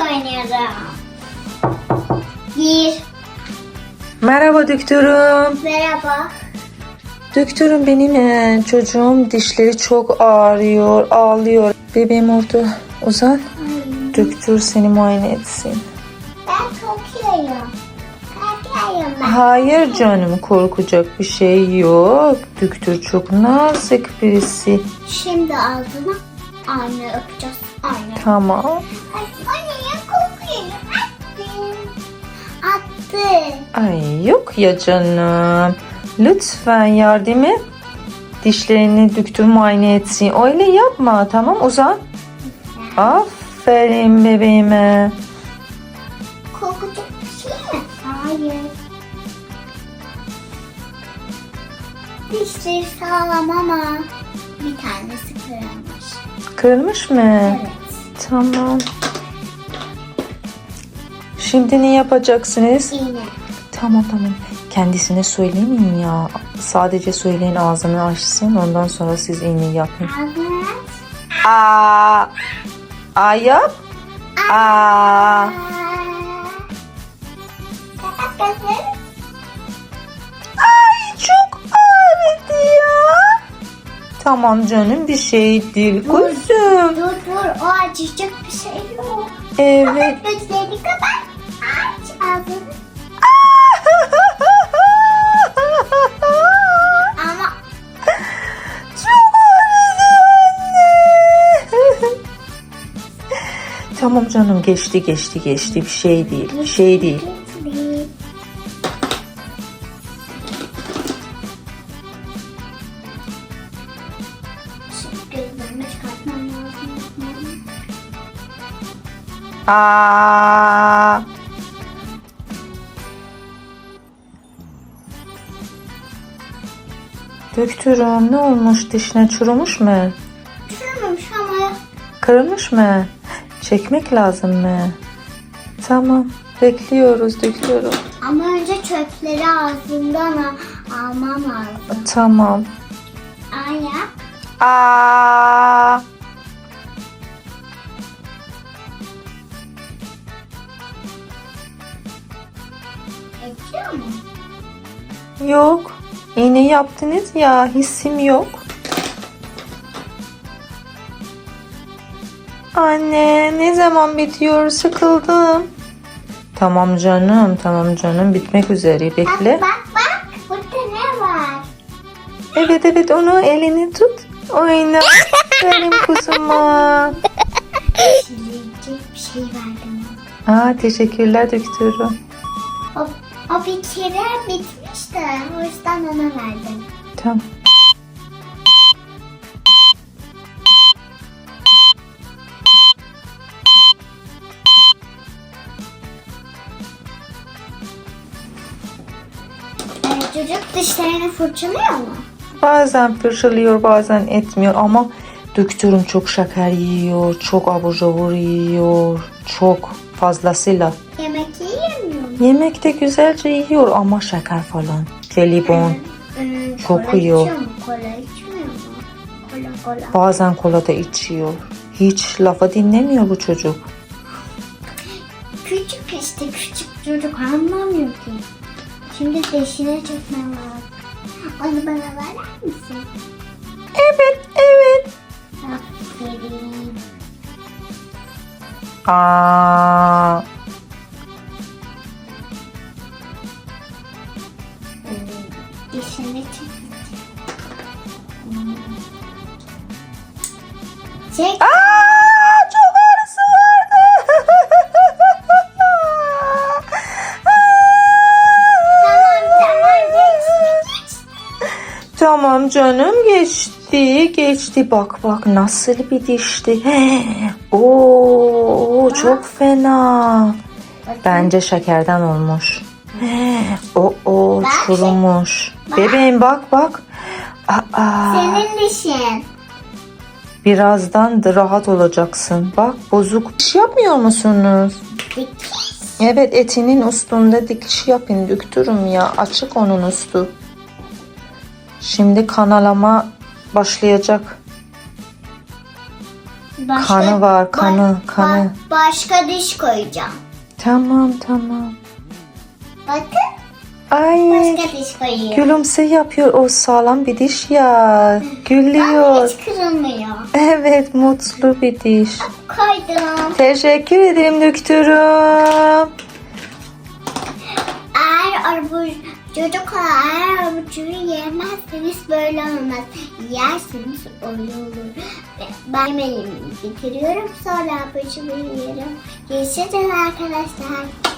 oynuyorum. Gir. Merhaba doktorum. Merhaba. Doktorum benim e, çocuğum dişleri çok ağrıyor, ağlıyor. Bebeğim oldu. Ozan, doktor seni muayene etsin. Ben korkuyorum. Korkuyorum ben. Hayır canım korkacak bir şey yok. Doktor çok nazik birisi. Şimdi ağzına aynı öpeceğiz. Aynı. Tamam. Anne. Attı. Ay yok ya canım. Lütfen yardım et. Dişlerini doktor muayene etsin. Öyle yapma tamam Ozan. Aferin bebeğime. Korkacak bir şey mi? Hayır. Dişleri sağlam ama bir tanesi kırılmış. Kırılmış mı? Evet. Tamam. Şimdi ne yapacaksınız? İğne. Tamam tamam. Kendisine söylemeyin ya. Sadece söyleyin ağzını açsın. Ondan sonra siz iğne yapın. Ağzını aç. Aa. Aa yap. Aa. Kapat gözleri. Ay çok ağrıdı ya. Tamam canım bir şey değil kuzum. Dur dur o acıyacak bir şey yok. Evet. Kapat gözlerini kapat. Ağzını. Ama Çok ağrıdı anne. tamam canım geçti geçti geçti bir şey değil bir şey değil. gözlerimi çıkartmam lazım. Aa. Doktorum ne olmuş dişine çürümüş mü? Çürümüş ama Kırılmış mı? Çekmek lazım mı? Tamam bekliyoruz doktorum. ama önce çöpleri ağzından al- almam lazım. Tamam. Ayak. Aa. Ediyor mu? Yok. İğne yaptınız ya hissim yok. Anne ne zaman bitiyor sıkıldım. Tamam canım tamam canım bitmek üzere bekle. Bak bak bak. Burada ne var? Evet evet onu elini tut. Oyna. Benim kuzuma. Çilecek bir şey verdim. Aa, teşekkürler doktorum. O, o bir kere de o yüzden ona verdim. Tamam. Ee, çocuk dişlerini fırçalıyor mu? Bazen fırçalıyor bazen etmiyor ama doktorum çok şeker yiyor, çok abur cubur yiyor, çok fazlasıyla. Yemek yiyemiyor mu? Yemek de güzelce yiyor ama şeker falan. Jelibon. Ee, kola içiyor mu? Kola içmiyor mu? Kola kola. Bazen kola da içiyor. Hiç lafa dinlemiyor bu çocuk. Küçük işte küçük çocuk anlamıyor ki. Şimdi dişine çekmem lazım. Onu bana verer misin? Evet, evet. Aferin. Aa, çek. Çek. Aa, çok ağrısı vardı. Tamam tamam geçti geçti. Tamam canım geçti geçti bak bak nasıl bir dişti. He. Oo çok fena. Bence şekerden olmuş. He. O o Bak. Bebeğim bak bak. Aa, Senin dişin. birazdan da rahat olacaksın. Bak bozuk. Diş yapmıyor musunuz? Dikiş. Evet etinin üstünde dikiş yapın döktürüm ya açık onun üstü. Şimdi kanalama başlayacak. Başka- Kanı var, kanı, ba- kanı. ba- başka diş koyacağım. Tamam tamam. Bakın Ay başka diş koyuyorum. gülümse yapıyor. O sağlam bir diş ya. Ama Gülüyor. hiç kırılmıyor. Evet mutlu bir diş. Koydum. Teşekkür ederim doktorum. Eğer arabur, çocuklar eğer arabacığı yemezseniz böyle olmaz. Yerseniz öyle olur. Ben yemeğimi bitiriyorum sonra arabacığı yerim. Görüşürüz arkadaşlar.